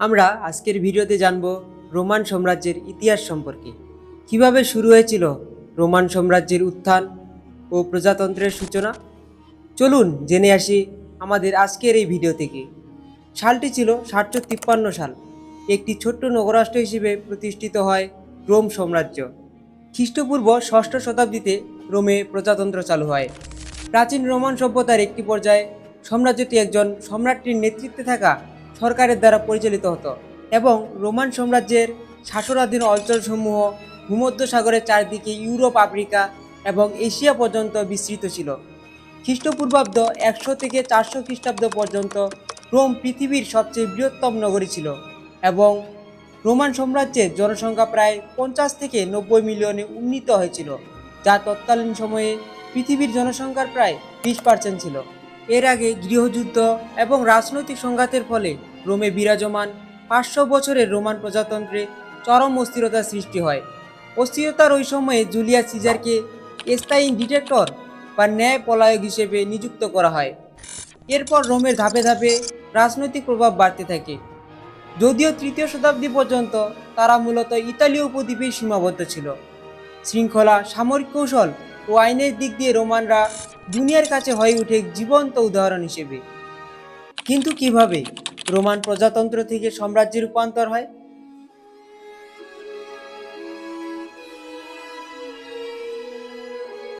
আমরা আজকের ভিডিওতে জানব রোমান সাম্রাজ্যের ইতিহাস সম্পর্কে। কীভাবে শুরু হয়েছিল রোমান সাম্রাজ্যের উত্থান ও প্রজাতন্ত্রের সূচনা? চলুন জেনে আসি আমাদের আজকের এই ভিডিও থেকে। সালটি ছিল সাতশো তিপ্পান্ন সাল। একটি ছোট্ট নগরাষ্ট্র হিসেবে প্রতিষ্ঠিত হয় রোম সাম্রাজ্য। খ্রিস্টপূর্ব ষষ্ঠ শতাব্দীতে রোমে প্রজাতন্ত্র চালু হয়। প্রাচীন রোমান সভ্যতার একটি পর্যায়ে সাম্রাজ্যটি একজন সম্রাটটির নেতৃত্বে থাকা সরকারের দ্বারা পরিচালিত হতো এবং রোমান সাম্রাজ্যের শাসনাধীন অঞ্চলসমূহ ভূমধ্য সাগরের চারদিকে ইউরোপ, আফ্রিকা এবং এশিয়া পর্যন্ত বিস্তৃত ছিল। খ্রিস্টপূর্বাব্দ একশো থেকে চারশো খ্রিস্টাব্দ পর্যন্ত রোম পৃথিবীর সবচেয়ে বৃহত্তম নগরী ছিল এবং রোমান সাম্রাজ্যের জনসংখ্যা প্রায় পঞ্চাশ থেকে নব্বই মিলিয়নে উন্নীত হয়েছিল, যা তৎকালীন সময়ে পৃথিবীর জনসংখ্যার প্রায় বিশ পার্সেন্ট ছিল। এর আগে গৃহযুদ্ধ এবং রাজনৈতিক সংঘাতের ফলে রোমে বিরাজমান পাঁচশো বছরের রোমান প্রজাতন্ত্রে চরম অস্থিরতার সৃষ্টি হয়। অস্থিরতার ওই সময়ে জুলিয়াস সিজারকে স্থায়ী ডিটেক্টর বা ন্যায় পলায়ক হিসেবে নিযুক্ত করা হয়। এরপর রোমের ধাপে ধাপে রাজনৈতিক প্রভাব বাড়তে থাকে। যদিও তৃতীয় শতাব্দী পর্যন্ত তারা মূলত ইতালীয় উপদ্বীপেই সীমাবদ্ধ ছিল। শৃঙ্খলা, সামরিক কৌশল ও আইনের দিক দিয়ে রোমানরা দুনিয়ার কাছে হয়ে উঠে জীবন্ত উদাহরণ হিসেবে। কিন্তু কীভাবে? রোমান প্রজাতন্ত্র থেকে সাম্রাজ্যে রূপান্তর হয়?